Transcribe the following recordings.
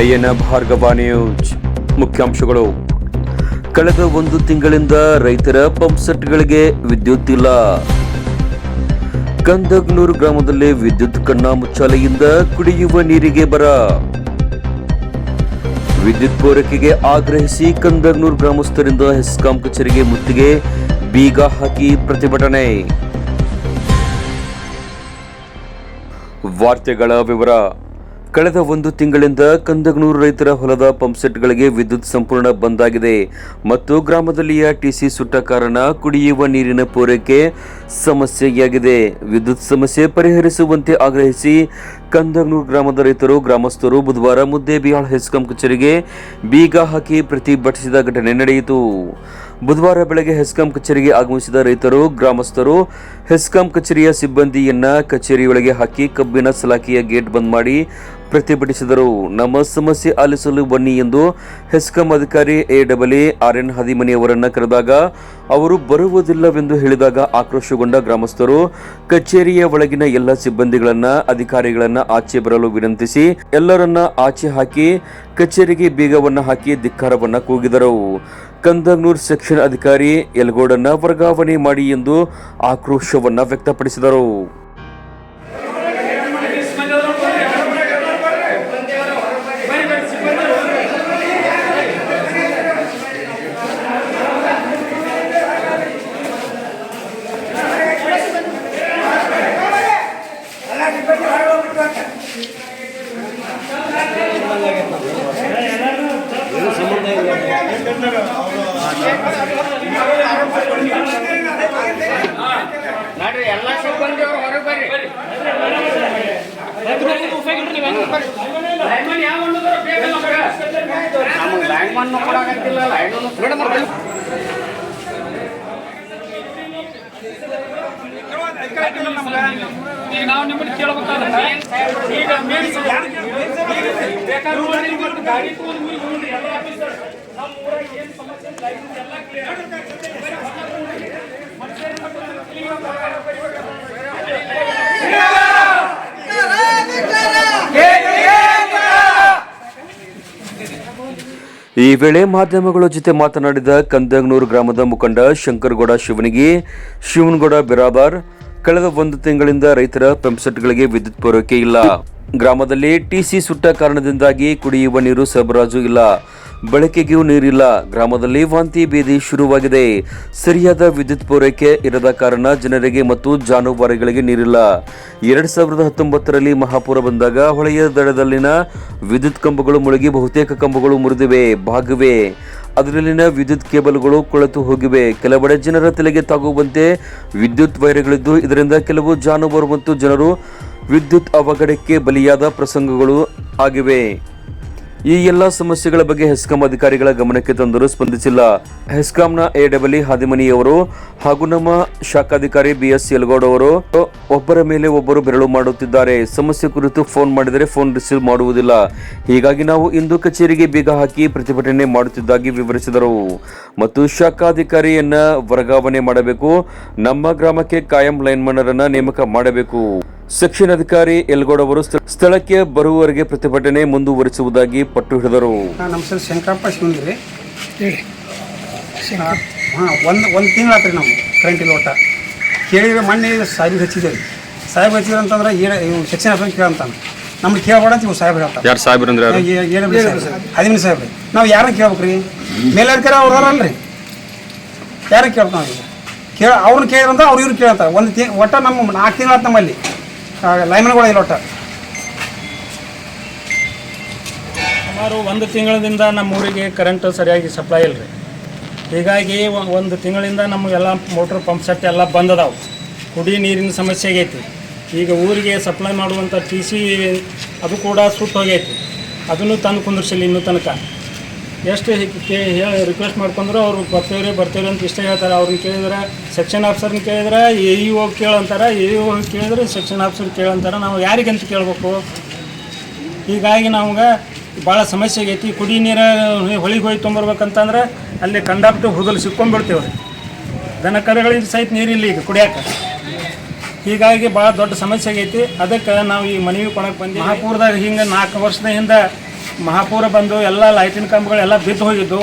ನಯನ Bhargava news ಮುಖ್ಯಾಂಶಗಳು. ಕಳೆದ ಒಂದು ತಿಂಗಳಿಂದ ರೈತರ ಪಂಪ್ ಸೆಟ್ಗಳಿಗೆ ವಿದ್ಯುತ್ ಇಲ್ಲ. ಕಂದಗ್ನೂರು ಗ್ರಾಮದಲ್ಲಿ ವಿದ್ಯುತ್ ಕಣ್ಣ ಮುಚ್ಚಾಲೆಯಿಂದ ಕುಡಿಯುವ ನೀರಿಗೆ ಬರ. ವಿದ್ಯುತ್ ಪೂರೈಕೆಗೆ ಆಗ್ರಹಿಸಿ ಕಂದಗ್ನೂರು ಗ್ರಾಮಸ್ಥರಿಂದ ಹೆಸ್ಕಾಂ ಕಚೇರಿಗೆ ಮುತ್ತಿಗೆ ಬೀಗ ಹಾಕಿ ಪ್ರತಿಭಟನೆ. ವಾರ್ತೆಗಳ ವಿವರ. ಕಳೆದ ಒಂದು ತಿಂಗಳಿಂದ ಕಂದಗನೂರು ರೈತರ ಹೊಲದ ಪಂಪ್ಸೆಟ್ಗಳಿಗೆ ವಿದ್ಯುತ್ ಸಂಪೂರ್ಣ ಬಂದ್ ಆಗಿದೆ ಮತ್ತು ಗ್ರಾಮದಲ್ಲಿಯ ಟಿಸಿ ಸುಟ್ಟ ಕಾರಣ ಕುಡಿಯುವ ನೀರಿನ ಪೂರೈಕೆ ಸಮಸ್ಯೆಯಾಗಿದೆ. ವಿದ್ಯುತ್ ಸಮಸ್ಯೆ ಪರಿಹರಿಸುವಂತೆ ಆಗ್ರಹಿಸಿ ಕಂದಗನೂರು ಗ್ರಾಮದ ರೈತರು, ಗ್ರಾಮಸ್ಥರು ಬುಧವಾರ ಮುದ್ದೇಬಿಹಾಳ್ ಹೆಸ್ಕಾಂ ಕಚೇರಿಗೆ ಬೀಗ ಹಾಕಿ ಪ್ರತಿಭಟಿಸಿದ ಘಟನೆ ನಡೆಯಿತು. ಬುಧವಾರ ಬೆಳಗ್ಗೆ ಹೆಸ್ಕಾಂ ಕಚೇರಿಗೆ ಆಗಮಿಸಿದ ರೈತರು, ಗ್ರಾಮಸ್ಥರು ಹೆಸ್ಕಾಂ ಕಚೇರಿಯ ಸಿಬ್ಬಂದಿಯನ್ನ ಕಚೇರಿಯೊಳಗೆ ಹಾಕಿ ಕಬ್ಬಿನ ಸಲಾಕೆಯ ಗೇಟ್ ಬಂದ್ ಮಾಡಿ ಪ್ರತಿಭಟಿಸಿದರು. ನಮ್ಮ ಸಮಸ್ಯೆ ಆಲಿಸಲು ಬನ್ನಿ ಎಂದು ಹೆಸ್ಕಾಂ ಅಧಿಕಾರಿ A double R N Hadimani ಅವರನ್ನು ಕರೆದಾಗ ಅವರು ಬರುವುದಿಲ್ಲವೆಂದು ಹೇಳಿದಾಗ ಆಕ್ರೋಶಗೊಂಡ ಗ್ರಾಮಸ್ಥರು ಕಚೇರಿಯ ಒಳಗಿನ ಎಲ್ಲ ಸಿಬ್ಬಂದಿಗಳನ್ನ, ಅಧಿಕಾರಿಗಳನ್ನ ಆಚೆ ಬರಲು ವಿನಂತಿಸಿ ಎಲ್ಲರನ್ನ ಆಚೆ ಹಾಕಿ ಕಚೇರಿಗೆ ಬೀಗವನ್ನು ಹಾಕಿ ಧಿಕ್ಕಾರವನ್ನ ಕೂಗಿದರು. ಕಂದಗ್ನೂರ್ ಸೆಕ್ಷನ್ ಅಧಿಕಾರಿ ಯಲಗೋಡನ್ನ ವರ್ಗಾವಣೆ ಮಾಡಿ ಎಂದು ಆಕ್ರೋಶವನ್ನ ವ್ಯಕ್ತಪಡಿಸಿದರು ನೋಡ್ರಿ ಎಲ್ಲ ಸಿಬ್ಬಂದಿ ಅವ್ರು ಹೊರಗೆ ಬರ್ರಿ ಲೈನ್ಮನ್ ಯಾವ ಅನ್ನೋದ್ರ ಬೇಕಲ್ಲ ನಮ್ಗೆ ನಮ್ಗೆ ಲೈನ್ಮನ್ ಕೊಡಾಕತ್ತಿಲ್ಲ ಲೈನ್ ಮೇಡಮ್ ಅವ್ರು ಈಗ ನಾವು ನಿಮ್ಮನ್ನು ಕೇಳಬೇಕಾದ್ರೆ ಈಗ ಗಾಡಿ ತಗೊಂಡು ನಮ್ಮ ಊರಾಗ ಏನು ಸಮಸ್ಯೆ ಎಲ್ಲ ಕ್ಲಿಯರ್ ಈ ವೇಳೆ ಮಾಧ್ಯಮಗಳ ಜೊತೆ ಮಾತನಾಡಿದ ಕಂದಗ್ನೂರು ಗ್ರಾಮದ ಮುಖಂಡ ಶಂಕರಗೌಡ ಶಿವನಿಗೆ ಶಿವನಗೌಡ ಬಿರಾಬಾರ್, ಕಳೆದ ಒಂದು ತಿಂಗಳಿಂದ ರೈತರ ಪಂಪ್ಸೆಟ್ಗಳಿಗೆ ವಿದ್ಯುತ್ ಪೂರೈಕೆ ಇಲ್ಲ. ಗ್ರಾಮದಲ್ಲಿ ಟಿಸಿ ಸುಟ್ಟ ಕಾರಣದಿಂದಾಗಿ ಕುಡಿಯುವ ನೀರು ಸರಬರಾಜು ಇಲ್ಲ. ಬಳಕೆಗೂ ನೀರಿಲ್ಲ. ಗ್ರಾಮದಲ್ಲಿ ವಾಂತಿ ಭೇದಿ ಶುರುವಾಗಿದೆ. ಸರಿಯಾದ ವಿದ್ಯುತ್ ಪೂರೈಕೆ ಇರದ ಕಾರಣ ಜನರಿಗೆ ಮತ್ತು ಜಾನುವಾರುಗಳಿಗೆ ನೀರಿಲ್ಲ. ಎರಡ್ ಸಾವಿರದ ಹತ್ತೊಂಬತ್ತರಲ್ಲಿ ಮಹಾಪೂರ ಬಂದಾಗ ಹೊಳೆಯ ದಡದಲ್ಲಿನ ವಿದ್ಯುತ್ ಕಂಬಗಳು ಮುಳುಗಿ ಬಹುತೇಕ ಕಂಬಗಳು ಮುರಿದಿವೆ. ಬಾಗಿವೆ ಅದರಲ್ಲಿನ ವಿದ್ಯುತ್ ಕೇಬಲ್ಗಳು ಕೊಳೆತು ಹೋಗಿವೆ. ಕೆಲವೆಡೆ ಜನರ ತಲೆಗೆ ತಾಗುವಂತೆ ವಿದ್ಯುತ್ ವೈರ್ಗಳಿದ್ದು, ಇದರಿಂದ ಕೆಲವು ಜಾನುವಾರು ಮತ್ತು ಜನರು ವಿದ್ಯುತ್ ಅವಘಡಕ್ಕೆ ಬಲಿಯಾದ ಪ್ರಸಂಗಗಳು ಆಗಿವೆ. ಈ ಎಲ್ಲ ಸಮಸ್ಯೆಗಳ ಬಗ್ಗೆ ಹೆಸ್ಕಾಂ ಅಧಿಕಾರಿಗಳ ಗಮನಕ್ಕೆ ತಂದರೂ ಸ್ಪಂದಿಸಿಲ್ಲ. ಹೆಸ್ಕಾಂನ ಎ ಡಬ್ಲಿ ಹಾದಿಮನಿ ಅವರು ಹಾಗೂ ನಮ್ಮ ಶಾಖಾಧಿಕಾರಿ ಬಿ ಎಸ್ ಯಲಗೌಡ್ ಅವರು ಒಬ್ಬರ ಮೇಲೆ ಒಬ್ಬರು ಬೆರಳು ಮಾಡುತ್ತಿದ್ದಾರೆ. ಸಮಸ್ಯೆ ಕುರಿತು ಫೋನ್ ಮಾಡಿದರೆ ಫೋನ್ ರಿಸೀವ್ ಮಾಡುವುದಿಲ್ಲ. ಹೀಗಾಗಿ ನಾವು ಇಂದು ಕಚೇರಿಗೆ ಬೀಗ ಹಾಕಿ ಪ್ರತಿಭಟನೆ ಮಾಡುತ್ತಿದ್ದಾಗಿ ವಿವರಿಸಿದರು. ಮತ್ತು ಶಾಖಾಧಿಕಾರಿಯನ್ನ ವರ್ಗಾವಣೆ ಮಾಡಬೇಕು. ನಮ್ಮ ಗ್ರಾಮಕ್ಕೆ ಕಾಯಂ ಲೈನ್ಮನ್ನರನ್ನ ನೇಮಕ ಮಾಡಬೇಕು. ಸೆಕ್ಷನ್ ಅಧಿಕಾರಿ ಯಲಗೌಡ್ ಅವರು ಸ್ಥಳಕ್ಕೆ ಬರುವವರೆಗೆ ಪ್ರತಿಭಟನೆ ಮುಂದುವರಿಸುವುದಾಗಿ ಪಟ್ಟು ಹಿಡಿದರು. ನಮ್ಮ ಹೆಸರು ಶಂಕರಪ್ಪ ಶಿವಂದ್ರಿ ಹೇಳಿ. ಹಾಂ ಒಂದು ಒಂದು ತಿಂಗಳು ಆತ್ರಿ ನಾವು ಕರೆಂಟ್ ಇಲ್ಲ ಒಟ್ಟ ಕೇಳಿದ್ರೆ ಮೊನ್ನೆ ಸಾಹೇಬ್ಗೆ ಹಚ್ಚಿದ್ದೇವೆ. ಸಾಹೇಬ್ ಹಚ್ಚಿದ್ರು ಅಂತಂದ್ರೆ ಏನು ಶಿಕ್ಷಣ ಆಫೀಸ್ ಕೇಳಂತಾನೆ ನಮ್ಗೆ ಕೇಳಬೇಡ ಅಂತ ಇವು ಸಾಹೇಬ್ ಹೇಳ್ತಾರೆ. ಯಾರು ಸಾಹೇಬ್ರು ಅಂದ್ರೆ ಏನು ಹದಿಮೂರು ಸಾಹೇಬ್ರಿ. ನಾವು ಯಾರನ್ನ ಕೇಳ್ಬೇಕ್ರಿ? ಮೇಲಧಿಕಾರಿ ಅವ್ರು ಅಲ್ರಿ ಯಾರನ್ನ ಕೇಳ್ಬೇಕು ನಾವು ಈಗ? ಕೇಳ ಅವ್ರನ್ನ ಕೇಳಿದ್ರಂತ ಅವ್ರು ಇವ್ರು ಕೇಳ್ತಾರೆ. ಒಂದು ತಿ ಒಟ್ಟ ನಮ್ಮ ನಾಲ್ಕು ತಿಂಗಳ ನಮ್ಮಲ್ಲಿ. ಲೈಮನ್ಗಳು ಇಲ್ಲ ಒಟ್ಟು ಸುಮಾರು ಒಂದು ತಿಂಗಳಿಂದ ನಮ್ಮ ಊರಿಗೆ ಕರೆಂಟ್ ಸರಿಯಾಗಿ ಸಪ್ಲೈ ಇಲ್ಲ ರೀ ಹೀಗಾಗಿ ಒಂದು ತಿಂಗಳಿಂದ ನಮಗೆಲ್ಲ ಮೋಟ್ರ್ ಪಂಪ್ ಸೆಟ್ ಎಲ್ಲ ಬಂದದಾವು. ಕುಡಿ ನೀರಿನ ಸಮಸ್ಯೆ ಆಗೈತಿ. ಈಗ ಊರಿಗೆ ಸಪ್ಲೈ ಮಾಡುವಂಥ ಟಿ ಸಿ ಅದು ಕೂಡ ಸುಟ್ಟು ಹೋಗೈತಿ. ಅದನ್ನು ತಂದು ಕುಂದಿರ್ಸಿಲ್ಲ ಇನ್ನೂ ತನಕ. ಎಷ್ಟು ರಿಕ್ವೆಸ್ಟ್ ಮಾಡ್ಕೊಂಡ್ರು ಅವ್ರು ಬರ್ತೇವ್ರಿ ಬರ್ತೇವ್ರಿ ಅಂತ ಇಷ್ಟ ಹೇಳ್ತಾರೆ. ಅವ್ರನ್ನ ಕೇಳಿದ್ರೆ ಸೆಕ್ಷನ್ ಆಫೀಸರ್ನ ಕೇಳಿದ್ರೆ ಎ ಇ ಹೋಗಿ ಕೇಳಂತಾರೆ. ಎ ಇ ಹೋಗಿ ಕೇಳಿದ್ರೆ ಸೆಕ್ಷನ್ ಆಫೀಸರ್ ಕೇಳಂತಾರೆ. ನಾವು ಯಾರಿಗಂತ ಕೇಳಬೇಕು? ಹೀಗಾಗಿ ನಮ್ಗೆ ಭಾಳ ಸಮಸ್ಯೆ ಆಗೈತಿ. ಕುಡಿ ನೀರು ಹೊಳಿಗೆ ಹೋಗಿ ತೊಂಬರ್ಬೇಕಂತಂದ್ರೆ ಅಲ್ಲಿ ಕಂಡಾಪ್ಟು ಹುದಲು ಸಿಕ್ಕೊಂಡ್ಬಿಡ್ತೇವೆ ರೀ ದನ ಕರುಗಳಿಗೆ ಸಹಿತ ನೀರಿಲ್ಲ ಈಗ ಕುಡಿಯೋಕೆ. ಹೀಗಾಗಿ ಭಾಳ ದೊಡ್ಡ ಸಮಸ್ಯೆ ಆಗೈತಿ. ಅದಕ್ಕೆ ನಾವು ಈ ಮನವಿ ಕೊಡಕ್ಕೆ ಬಂದು ಮಹಾಪುರದಾಗ ಹಿಂಗೆ ನಾಲ್ಕು ವರ್ಷದ ಹಿಂದೆ ಮಹಾಪೂರ ಬಂದು ಎಲ್ಲ ಲೈಟಿನ ಕಂಬಗಳೆಲ್ಲ ಬಿದ್ದು ಹೋಗಿದ್ದು.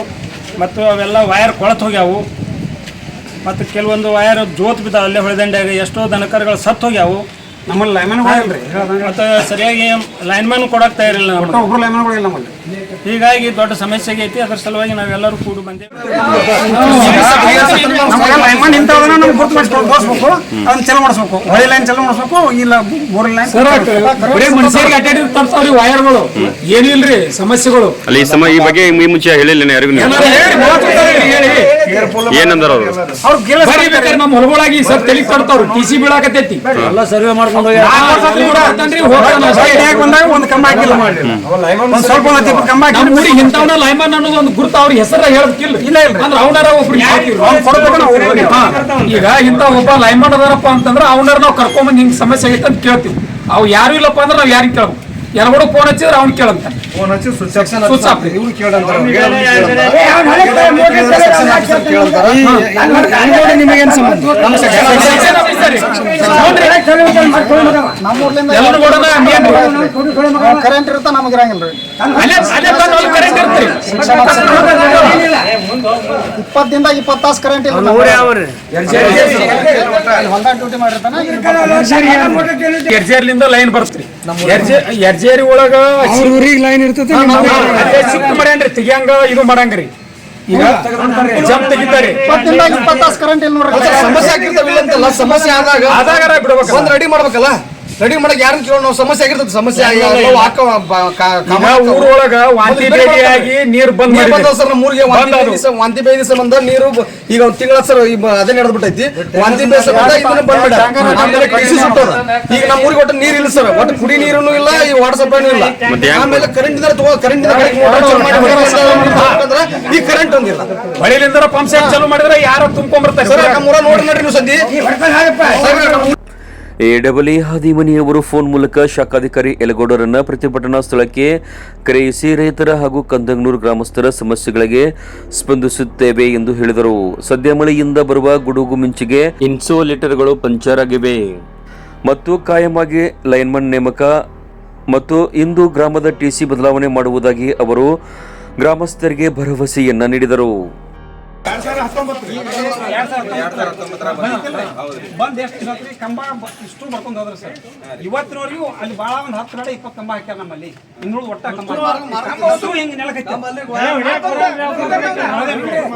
ಮತ್ತು ಅವೆಲ್ಲ ವಯರ್ ಕೊಳತು ಹೋಗ್ಯಾವು. ಮತ್ತು ಕೆಲವೊಂದು ವಯರ್ ಜೋತ್ ಬಿದ್ದಾವೆ. ಅಲ್ಲೇ ಹೊಳೆದಂಡ್ಯಾಗ ಎಷ್ಟೋ ದನಕರುಗಳು ಸತ್ತು ಹೋಗ್ಯಾವು. ನಮ್ಮಲ್ಲಿ ಲೈಮನ್ ಇಲ್ರಿ. ಹೇಳ್ದಂಗೆ ಮತ್ತು ಸರಿಯಾಗಿ ಲೈನ್ಮನ್ ಕೊಡಕ್ಕೆ ತಯಾರಿಲ್ಲ ನಮ್ಗೆ. ಒಬ್ರು ನಮ್ಮಲ್ಲಿ. ಹೀಗಾಗಿ ದೊಡ್ಡ ಸಮಸ್ಯೆ ಐತಿ ಅದ್ರ ಸಲುವಾಗಿ ನಾವೆಲ್ಲರೂ ಕೂಡಿ ಬಂದೇವೆ. ನಮಗೆ ಲೈಮನ್ ಇಂಥವನ್ನ ನಮ್ಗೆ ಗುರ್ತು ಮಾಡಿಸ್ಕೊಂಡು ತೋರಿಸ್ಬೇಕು ಅದನ್ನ ಚಲೋ ಮಾಡಿಸ್ಬೇಕು. ಹೊಳೆ ಲೈನ್ ಚಲೋ ಮಾಡಿಸ್ಬೇಕು ಇಲ್ಲ ಬೋರ್ ಲೈನ್ ಬರೀ ಮನುಷ್ಯರಿಗೆ ಅಡ್ಡಾಡಿ ತರ್ತಾವ್ರಿ ವೈರ್ಗಳು ಏನೂ ಇಲ್ರಿ ಸಮಸ್ಯೆಗಳು. ಅಲ್ಲಿ ಈ ಸಮ ಈ ಬಗ್ಗೆ ಈ ಮುಂಚೆ ಹೇಳಿಲ್ಲ ಯಾರಿಗೂ ನೀವು? ಏನಂದಾರ ಅವರು? ಗೆಲ್ಲ ನಮ್ಮ ಹೊಲಗಳಾಗಿ ಸರ್ ತಲೆ ಕೊಡ್ತಾವ್ರು ಟಿ ಸಿ ಬೀಳಾಕತ್ತೈತಿ. ಎಲ್ಲ ಸರ್ವೆ ಮಾಡ್ಕೊಂಡು ಇಂಥವನ್ನ ಲೈಮನ್ ಅನ್ನೋದು ಒಂದು ಗುರುತು ಅವ್ರ ಹೆಸರ ಹೇಳ್ಬೇಕಿಲ್ಲ ಇಲ್ಲ. ಅಂದ್ರೆ ಅವನಾರ ಒಬ್ರು. ಈಗ ಇಂಥ ಒಬ್ಬ ಲೈಮನ್ ಅದಾರಪ್ಪ ಅಂತಂದ್ರೆ ಅವನಾರ ನಾವು ಕರ್ಕೊಂಬಂದು ಹಿಂಗ್ ಸಮಸ್ಯೆ ಆಗೈತೆ ಅಂತ ಕೇಳ್ತೀವಿ. ಅವು ಯಾರು ಇಲ್ಲಪ್ಪ ಅಂದ್ರೆ ನಾವು ಯಾರಿಗೆ ಕೇಳ್ಬೇಕು ಎರಡು ಫೋನ್ ಹಚ್ಚಿದ್ರೆ ಅವ್ನು ಕೇಳಂತ ಸ್ವಿಚ್ ಆಫ್ ಇವ್ರು ಕೇಳಂತಾರೆ. ನಿಮಗೇನು ಸಂಬಂಧ? ಕರೆಂಟ್ ಇರುತ್ತ ನಮಗೆ ಇರಂಗಿಲ್ಲ ಇಪ್ಪತ್ ಇಪ್ಪತ್ತು ತಾಸು ಕರೆಂಟ್ ಇಲ್ಲ ಹೊಲ್ದಾಗ ಡ್ಯೂಟಿ ಮಾಡಿರ್ತಾನೆ ಎರ್ಜೇರ್ಲಿಂದ ಲೈನ್ ಬರ್ತ್ರಿ ಎರ್ಜೆ ಎರ್ಜೇರಿ ಒಳಗ ಲೈನ್ ಇರ್ತದೆ ಅಲ್ಲೇ ಶಿಫ್ಟ್ ಮಾಡ್ಯಾನ್ರಿ ತೆಗಿಯಂಗ ಇದು ಮಾಡಂಗ್ರಿ. ಈಗ ಜಂಪ್ ತೆಗಿತಾರೆ. ಇಪ್ಪತ್ತು ದಿನದಾಗ ಇಪ್ಪತ್ತು ತಾಸು ಕರೆಂಟ್ ಇಲ್ಲ ನೋಡ್ರಿ ಸಮಸ್ಯೆ ಆಗಿರ್ತಾವಿಲ್ಲ ಅಂತಲ್ಲ ಸಮಸ್ಯೆ ಆದಾಗ ಆದಾಗ ಬಿಡ್ಬೇಕು ಬಂದ್ ರೆಡಿ ಮಾಡ್ಬೇಕಲ್ಲ? ರೆಡಿ ಮಾಡಕ್ ಯಾರನ್ನ ಕೇಳೋ ನಾವು ಸಮಸ್ಯೆ ಆಗಿರ್ತದೆ ಸಮಸ್ಯೆ ಊರೊಳಗ ವಾಂತಿ ಮೊದ್ಲು ನೀರು ಬಂದ್. ಬಂದವ ಸರ್ ನಮ್ಮೂರಿಗೆ ವಾಂತಿ. ಬೇದಿ ಬೇದಿ ಸಂಬಂಧ ನೀರು ಈಗ ಒಂದ್ ತಿಂಗಳ ಸರ್ ಅದೇ ನಡೆದ್ಬಿಟ್ಟೈತಿ. ವಾಂತಿ ಬೇದಿ ಸಂಬಂಧ ಇದನ್ನ ಬಂದ್ಬಿಡ ಆಮೇಲೆ ಕೃಷಿ ಸುಟ್ಟದ ಈಗ ನಮ್ಮ ಊರಿಗೆ ಒಟ್ಟು ನೀರ್ ಇಲ್ಲ ಸರ್ ಒಟ್ಟು ಕುಡಿ ನೀರು ಇಲ್ಲ ಈ ವಾಟರ್ ಸಪ್ಲೈನು ಇಲ್ಲ. ಆಮೇಲೆ ಕರೆಂಟ್ ಇಂದ ತಗೋ ಕರೆಂಟ್ ಇಂದ ಈ ಕರೆಂಟ್ ಒಂದಿಲ್ಲ. ಬಳಿಲಿಂದ ಪಂಪ್ ಸೆಟ್ ಚಾಲೂ ಮಾಡಿದ್ರೆ ಯಾರು ತುಂಬ್ಕೊಂಡ್ಬರ್ತಾರೆ ಸರ್ ನಮ್ಮೂರ ನೋಡಿ ನೋಡ್ರಿ ನೀವು ಸದ್ಯ ನಮ್ಮ ಎಡಬಲಿ ಹಾದಿಮನಿಯವರು ಫೋನ್ ಮೂಲಕ ಶಾಖಾಧಿಕಾರಿ ಯಲಗೌಡರನ್ನ ಪ್ರತಿಭಟನಾ ಸ್ಥಳಕ್ಕೆ ಕರೆಯಿಸಿ ರೈತರ ಹಾಗೂ ಕಂದಂಗನೂರು ಗ್ರಾಮಸ್ಥರ ಸಮಸ್ಯೆಗಳಿಗೆ ಸ್ಪಂದಿಸುತ್ತೇವೆ ಎಂದು ಹೇಳಿದರು. ಸದ್ಯ ಮಳೆಯಿಂದ ಬರುವ ಗುಡುಗು ಮಿಂಚಿಗೆ ಇನ್ಸೋಲೇಟರ್ಗಳು ಪಂಚರ್ ಆಗಿವೆ ಮತ್ತು ಕಾಯಮಾಗಿ ಲೈನ್ಮನ್ ನೇಮಕ ಮತ್ತು ಇಂದು ಗ್ರಾಮದ ಟಿಸಿ ಬದಲಾವಣೆ ಮಾಡುವುದಾಗಿ ಅವರು ಗ್ರಾಮಸ್ಥರಿಗೆ ಭರವಸೆಯನ್ನ ನೀಡಿದರು. ಬಂದ್ ಎಷ್ಟು? ಕಂಬ ಇಷ್ಟು ಬರ್ಕೊಂಡು ಹೋದ್ರ ಸರ್. ಇವತ್ತಿನವರೆಗೂ ಅಲ್ಲಿ ಬಾಳ ಒಂದ್ ಹತ್ತು ನಡೆ ಇಪ್ಪತ್ತು ಕಂಬ ಹಾಕ್ಯಾರ ನಮ್ಮಲ್ಲಿ. ಇನ್ನುಳಿದ ಒಟ್ಟ ಕಂಬ. ಹಿಂಗ್ ನೆಲಕೈತಿ.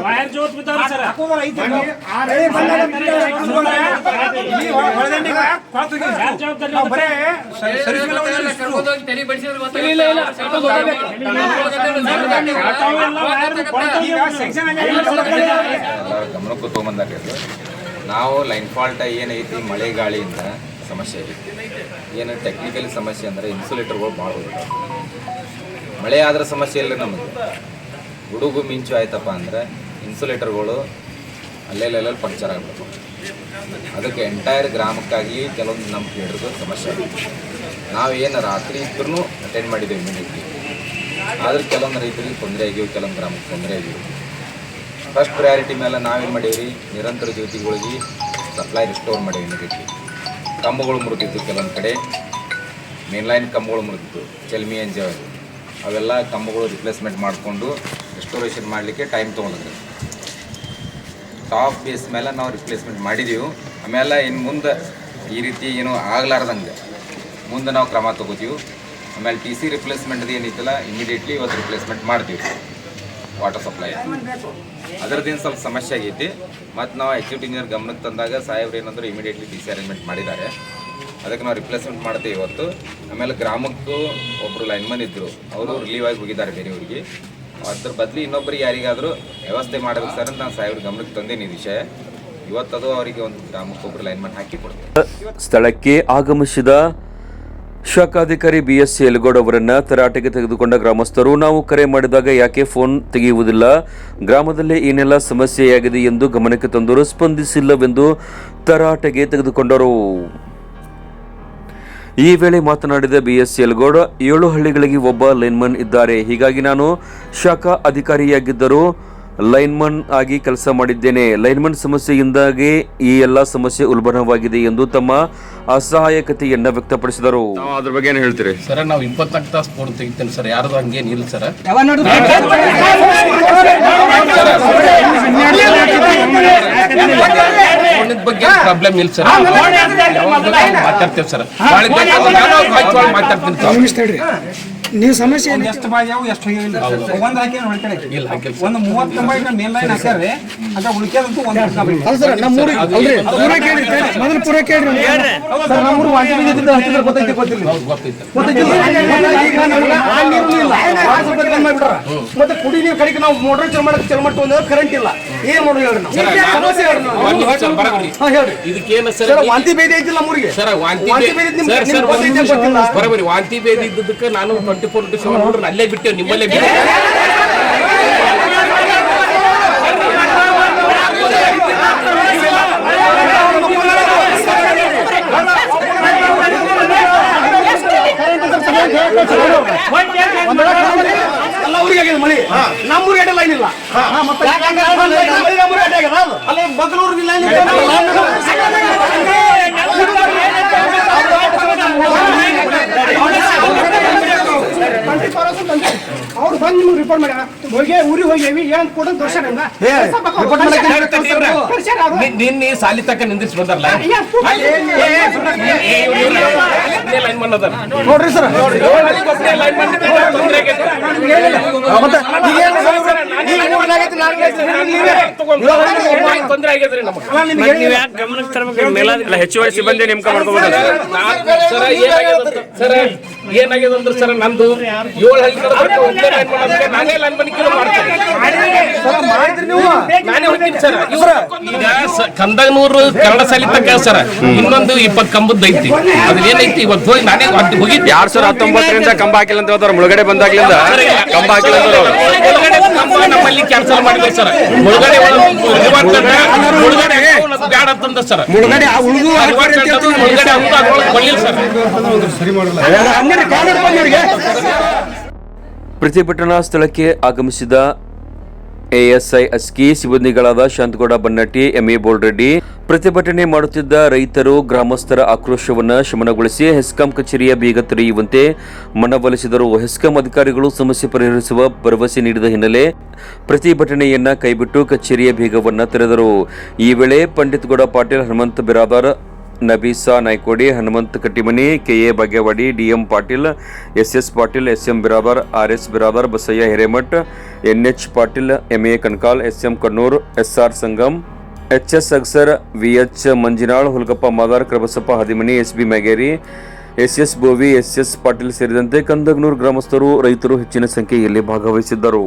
ವಯರ್ ಜೋತ್ ಬಿದ್ದಾವ್ರಿ ಸರ್. ಹಾಕೋದ್ರ ಐತಿ ಇಲ್ಲಿ ಹೊ- ಹೊಳೆದಂಡಿಗೆ ಕೊಳತು ಹೋಗಿದೆ. ನಾವು ಬರೇ ಸ- ಸರ್ವಿಸ್ ಮೇಲೆ ಹೋಗಿದ್ರೆ ಇಷ್ಟು. ಈಗ section ಆಗಿ ಎಲ್ಲರ ಗಮನಕ್ಕೂ ತೊಗೊಂಬಂದಾರೆ ಇದು ನಾವು ಲೈನ್ ಫಾಲ್ಟ್ ಏನೈತಿ ಮಳೆ ಗಾಳಿಯಿಂದ ಸಮಸ್ಯೆ ಆಗೈತಿ ಏನು ಟೆಕ್ನಿಕಲಿ ಸಮಸ್ಯೆ ಅಂದರೆ ಇನ್ಸುಲೇಟರ್ಗಳು ಭಾಳ ಹೋಗ್ತಾವೆ ಮಳೆ ಆದ್ರೆ ಸಮಸ್ಯೆ ಇಲ್ಲ ನಮಗೆ ಗುಡುಗು ಮಿಂಚು ಆಯ್ತಪ್ಪ ಅಂದರೆ ಇನ್ಸುಲೇಟರ್ಗಳು ಅಲ್ಲೆಲ್ಲೆಲ್ಲ ಪಂಕ್ಚರ್ ಆಗಬೇಕು ಅದಕ್ಕೆ ಎಂಟೈರ್ ಗ್ರಾಮಕ್ಕಾಗಿ ಕೆಲವೊಂದು ನಮ್ಮ ಕೇಳಿದ್ರು ಸಮಸ್ಯೆ ನಾವು ಏನು ರಾತ್ರಿ ಇದ್ರೂ ಅಟೆಂಡ್ ಮಾಡಿದ್ದೀವಿ ಇಮಿಡಿಯೇಟ್ಲಿ ಆದ್ರೆ ಕೆಲವೊಂದು ರೈತರಿಗೆ ತೊಂದರೆ ಆಗಿವೆ ಕೆಲವೊಂದು ಗ್ರಾಮಕ್ಕೆ ತೊಂದರೆ ಆಗಿವೆ ಫಸ್ಟ್ ಪ್ರಯಾರಿಟಿ ಮೇಲೆ ನಾವೇನು ಮಾಡೀವಿ ನಿರಂತರ ಜ್ಯೋತಿಗಳಿಗೆ ಸಪ್ಲೈ ರಿಸ್ಟೋರ್ ಮಾಡೀವಿ ನೀರಿಗೆ ಕಂಬಗಳು ಮುರಿದಿತ್ತು ಕೆಲವೊಂದು ಕಡೆ. ಮೇನ್ಲೈನ್ ಕಂಬಗಳು ಮುರಿದಿತ್ತು. ಚೆಲ್ಮಿ ಎಂಜಾಯ್ ಅವೆಲ್ಲ ಕಂಬಗಳು ರಿಪ್ಲೇಸ್ಮೆಂಟ್ ಮಾಡಿಕೊಂಡು ರೆಸ್ಟೋರೇಷನ್ ಮಾಡಲಿಕ್ಕೆ ಟೈಮ್ ತೊಗೊಂಡ್ರಿ ಟಾಪ್ ಬೇಸ್ ಮೇಲೆ ನಾವು ರಿಪ್ಲೇಸ್ಮೆಂಟ್ ಮಾಡಿದ್ದೀವಿ ಆಮೇಲೆ ಇನ್ನು ಮುಂದೆ ಈ ರೀತಿ ಏನು ಆಗ್ಲಾರ್ದಂಗೆ ಮುಂದೆ ನಾವು ಕ್ರಮ ತೊಗೋತೀವಿ. ಆಮೇಲೆ ಟಿ ಸಿ ರಿಪ್ಲೇಸ್ಮೆಂಟ್ದು ಏನಿತ್ತಲ್ಲ ಇಮಿಡಿಯೇಟ್ಲಿ ಇವತ್ತು ರಿಪ್ಲೇಸ್ಮೆಂಟ್ ಮಾಡ್ತೀವಿ. ವಾಟರ್ ಸಪ್ಲೈ ಅದರದ್ದೇನು ಸ್ವಲ್ಪ ಸಮಸ್ಯೆ ಆಗೈತಿ. ಮತ್ತು ನಾವು ಎಕ್ಸಿಕ್ಯೂಟಿವ್ ಇಂಜಿನಿಯರ್ ಗಮನಕ್ಕೆ ತಂದಾಗ ಸಾಹೇಬ್ರು ಏನಂದ್ರೆ ಇಮಿಡಿಯೇಟ್ಲಿ ಟಿ ಸಿ ಅರೇಂಜ್ಮೆಂಟ್ ಮಾಡಿದ್ದಾರೆ. ಅದಕ್ಕೆ ನಾವು ರಿಪ್ಲೇಸ್ಮೆಂಟ್ ಮಾಡ್ತೀವಿ ಇವತ್ತು. ಆಮೇಲೆ ಗ್ರಾಮಕ್ಕೂ ಒಬ್ಬರು ಲೈನ್ಮನ್ ಇದ್ದರು ಅವರು ರಿಲೀವ್ ಆಗಿ ಹೋಗಿದ್ದಾರೆ ಬೇರೆಯವ್ರಿಗೆ ಅದ್ರ ಬದಲಿ ಇನ್ನೊಬ್ಬರಿಗೆ ಯಾರಿಗಾದರೂ ವ್ಯವಸ್ಥೆ ಮಾಡಬೇಕು ಸರ್ ಅಂತ ನಾನು ಸಾಹೇಬ್ರ ಗಮನಕ್ಕೆ ತಂದೇನಿ ವಿಷಯ. ಇವತ್ತದು ಅವರಿಗೆ ಒಂದು ಗ್ರಾಮಕ್ಕೊಬ್ಬರು ಲೈನ್ಮನ್ ಹಾಕಿ ಕೊಡ್ತೀವಿ. ಸ್ಥಳಕ್ಕೆ ಆಗಮಿಸಿದ ಶಾಖಾಧಿಕಾರಿ ಬಿ ಎಸ್ ಯಲಗೌಡ್ ಅವರನ್ನ ತರಾಟೆಗೆ ತೆಗೆದುಕೊಂಡ ಗ್ರಾಮಸ್ಥರು ನಾವು ಕರೆ ಮಾಡಿದಾಗ ಯಾಕೆ ಫೋನ್ ತೆಗೆಯುವುದಿಲ್ಲ? ಗ್ರಾಮದಲ್ಲಿ ಏನೆಲ್ಲ ಸಮಸ್ಯೆಯಾಗಿದೆ ಎಂದು ಗಮನಕ್ಕೆ ತಂದರೂ ಸ್ಪಂದಿಸಿಲ್ಲವೆಂದು ತರಾಟೆಗೆ ತೆಗೆದುಕೊಂಡರು. ಈ ವೇಳೆ ಮಾತನಾಡಿದ ಬಿ ಎಸ್ ಯಲಗೌಡ, ಏಳು ಹಳ್ಳಿಗಳಿಗೆ ಒಬ್ಬ ಲೈನ್ಮನ್ ಇದ್ದಾರೆ. ಹೀಗಾಗಿ ನಾನು ಶಾಖಾ ಅಧಿಕಾರಿಯಾಗಿದ್ದರೂ ಲೈನ್ಮನ್ ಆಗಿ ಕೆಲಸ ಮಾಡಿದ್ದೇನೆ. ಲೈನ್ಮನ್ ಸಮಸ್ಯೆಯಿಂದಾಗಿ ಈ ಎಲ್ಲ ಸಮಸ್ಯೆ ಉಲ್ಬಣವಾಗಿದೆ ಎಂದು ತಮ್ಮ ಅಸಹಾಯಕತೆಯನ್ನ ವ್ಯಕ್ತಪಡಿಸಿದರು. ಅದ್ರ ಬಗ್ಗೆ ಏನು ಹೇಳ್ತೀರಿ? ಸರ್ ನಾವು ಇಪ್ಪತ್ನಾಲ್ಕು ತಾಸು ಫೋನ್ ತೆಗಿತೇನೆ ಸರ್. ಯಾರ್ದು ಹಂಗೇನಿಲ್ಲ ಸರ್. ಫೋನಿನ ಬಗ್ಗೆ ಪ್ರಾಬ್ಲಮ್ ಇಲ್ಲ ಸರ್. ಮಾತಾಡ್ತೇವೆ ಸರ್. ಮಾತಾಡ್ತೀನಿ ಸರ್. ನೀವು ಸಮಸ್ಯೆ ಏನು ಎಷ್ಟು ಬಾಗ್ಯಾವು ಎಷ್ಟು ಹೋಗಿಲ್ಲ ಒಂದು ಹಾಕಿ ಹಾಕಿಲ್ಲ ಒಂದು ಮೂವತ್ತು ಕಂಬೈನ ಮೇನ್ ಲೈನ್ ಹಾಕ್ಯಾರ್ರಿ ಅದ ಉಳಿಕೆದಂತೂ ಒಂದು ಸರ್ ನಮ್ಮ ಊರಿಗೆ ಅಲ್ರಿ ಪೂರ ಕೇಳ್ರಿ ಮೊದಲು ಪೂರ ಕೇಳ್ರಿ ಸರ್ ನಮ್ಮೂರು ಜೊತೆ ಹಚ್ಚಿದ್ರೆ ಗೊತ್ತೈತಿ ಗೊತ್ತಿಲ್ಲ ಗೊತ್ತೈತಿಲ್ಲ? ಈಗ ನಮ್ಗೆ ಆ ನೀರು ಇಲ್ಲ. ಬಂದ್. ಮತ್ತೆ ಕುಡಿ ನೀರು ಕಡೆಗೆ ನಾವು ಮೋಟರ್ ಚಾಲು ಮಾಡಕ್ಕೆ ಚಾಲು ಅಂದ್ರೆ ಕರೆಂಟ್ ಇಲ್ಲ. ಏನ್ ಮಾಡೋದು ಹೇಳ್ರಿ ನಾವು? ಸಮಸ್ಯೆ ಹೇಳ್ರಿ ನಾವು. ಹಾ ಹೇಳ್ರಿ. ಇದಕ್ಕೇನು ಸರ್ ಸರ್ ವಾಂತಿ ಭೇದಿ ಐತಿಲ್ಲ ನಮ್ಮೂರಿಗೆ. ಸರ್ ವಾಂತಿ ವಾಂತಿ ಭೇದಿ ನಿಮ್ಗೆ ಸರ್ ನಿಮ್ಗೆ ಸರ್ ಗೊತ್ತೈತೆ ಗೊತ್ತಿಲ್ಲ. ವಾಂತಿ ಭೇದಿ ಇದ್ದದಕ್ಕೆ ನಾನು ಟ್ವೆಂಟಿ ಫೋರ್ ಇಂಟು ಸೆವೆನ್ ನೋಡ್ರಿ ಅಲ್ಲೇ ಬಿಟ್ಟೇವೆ ನಿಮ್ಮಲ್ಲೇ ಬಿಟ್ಟೆ. ಎಲ್ಲ ಊರಿಗೆ ಆಗಿದೆ ಮಳಿ? ನಮ್ಮೂರಿಗೆ ಲೈನ್ ಇಲ್ಲ. ಮಳಿ. ಅಲ್ಲ ಬಗ್ಲೂರಿಗೆ ಲೈನ್ ಅವ್ರು ರಿಪೋರ್ಟ್ ಮಾಡ್ಯಾರ ಹೋಗಿ ಊರಿಗೆ ಹೋಗಿ ಏನ್ ಕೂಡ ದೋಷ ರಿಪೋರ್ಟ್ ಮಾಡಕ್ಕೆ ನಿನ್ನೆ ಸಾಲಿ ತಕ್ಕ ಬಂದಾರಲ್ಲ ನೋಡ್ರಿ ಸರ್ ಲೈನ್ ಮಾಡಿ ತೊಂದ್ರೆ ಆಗೈತೆ ಮತ್ತೆ ಈಗೇನು ಸರ್ ಇವ್ರು? ಈಗ ನಾಲ್ಕೈದು ನಮಗೆ ನೀವೇ. ತೊಂದ್ರೆ ಆಗ್ಯದ್ರಿ ನಮಗೆ. ಹೆಚ್ಚುವರಿ ಸಿಬ್ಬಂದಿ ನೇಮಕ ಸರ ಏನಾಗ್ಯದ ಸರ ಏನಾಗ್ಯದ ಅಂದ್ರೆ ಸರ್ ನಂದು ಏಳು ನಾನೇ ಲೈನ್ ಕಿಲೋ ಮಾಡ್ತೇನೆ. ನಾನೇ ಹೋಗ್ತೀನಿ ಸರ್ ಈಗ ಕಂದಗನೂರು ಕನ್ನಡ ಶಾಲೆ ತಕ್ಕ ಸರ್ ಇನ್ನೊಂದು ಇಪ್ಪತ್ತು ಕಂಬದ್ದು ಐತಿ. ಅದ್ ಏನೈತಿ? ಇವತ್ತು ಹೋಗಿ ನಾನೇ ಅದು ಹೋಗಿದ್ದೆ. ಎರಡ್ ಸಾವಿರದ ಹತ್ತೊಂಬತ್ತರಿಂದ ಕಂಬ ಹಾಕಿಲ್ಲ ಅಂತ ಹೇಳ್ತಾರೆ ಮುಳುಗಡೆ ಬಂದಾಗ್ಲಿಂದ ಕಂಬ ಹಾಕಿಲ್ಲ ಅಂತ ಕಂಬ ನಮ್ಮಲ್ಲಿ ಕ್ಯಾನ್ಸಲ್ ಮಾಡಿದ್ರು ಸರ್. ಮುಳುಗಡೆ ಮುಳುಗಡೆ ಬ್ಯಾಡ ಅಂತಂದ ಸರ್. ಮುಳುಗಡೆ ಮುಳುಗಡೆ ಅದ್ರೊಳಗೆ ಬರ್ಲಿಲ್ಲ ಸರ್. ಪ್ರತಿಭಟನಾ ಸ್ಥಳಕ್ಕೆ ಆಗಮಿಸಿದ ಎಎಸ್ಐ ಅಸ್ಕಿ ಸಿಬ್ಬಂದಿಗಳಾದ ಶಾಂತಗೌಡ ಬನ್ನಟ್ಟಿ ಎಂಎ ಬೋಲ್ರೆಡ್ಡಿ ಪ್ರತಿಭಟನೆ ಮಾಡುತ್ತಿದ್ದ ರೈತರು ಗ್ರಾಮಸ್ಥರ ಆಕ್ರೋಶವನ್ನು ಶಮನಗೊಳಿಸಿ ಹೆಸ್ಕಾಂ ಕಚೇರಿಯ ಬೀಗ ತೆರೆಯುವಂತೆ ಮನವೊಲಿಸಿದರು. ಹೆಸ್ಕಾಂ ಅಧಿಕಾರಿಗಳು ಸಮಸ್ಯೆ ಪರಿಹರಿಸುವ ಭರವಸೆ ನೀಡಿದ ಹಿನ್ನೆಲೆ ಪ್ರತಿಭಟನೆಯನ್ನ ಕೈಬಿಟ್ಟು ಕಚೇರಿಯ ಬೀಗವನ್ನು ತೆರೆದರು. ಈ ವೇಳೆ Pandit Gowda Patil, Hanumanta Biradar, Nabisa Naikodi, Hanumanta Kattimani K A Bagewadi D M Patil S S Patil S M Biradar R S Biradar, Basayya Hiremath N H Patil M A Kankal S M Kannur S R Sangam H S Agsar, V H Manjinal Hulkappa Madar Krabasappa Hadimani, S B Mageri, S S Bovi S Patil ಸೇರಿದಂತೆ ಕಂದಗನೂರು ಗ್ರಾಮಸ್ಥರು, ರೈತರು ಹೆಚ್ಚಿನ ಸಂಖ್ಯೆಯಲ್ಲಿ ಭಾಗವಹಿಸಿದ್ದರು.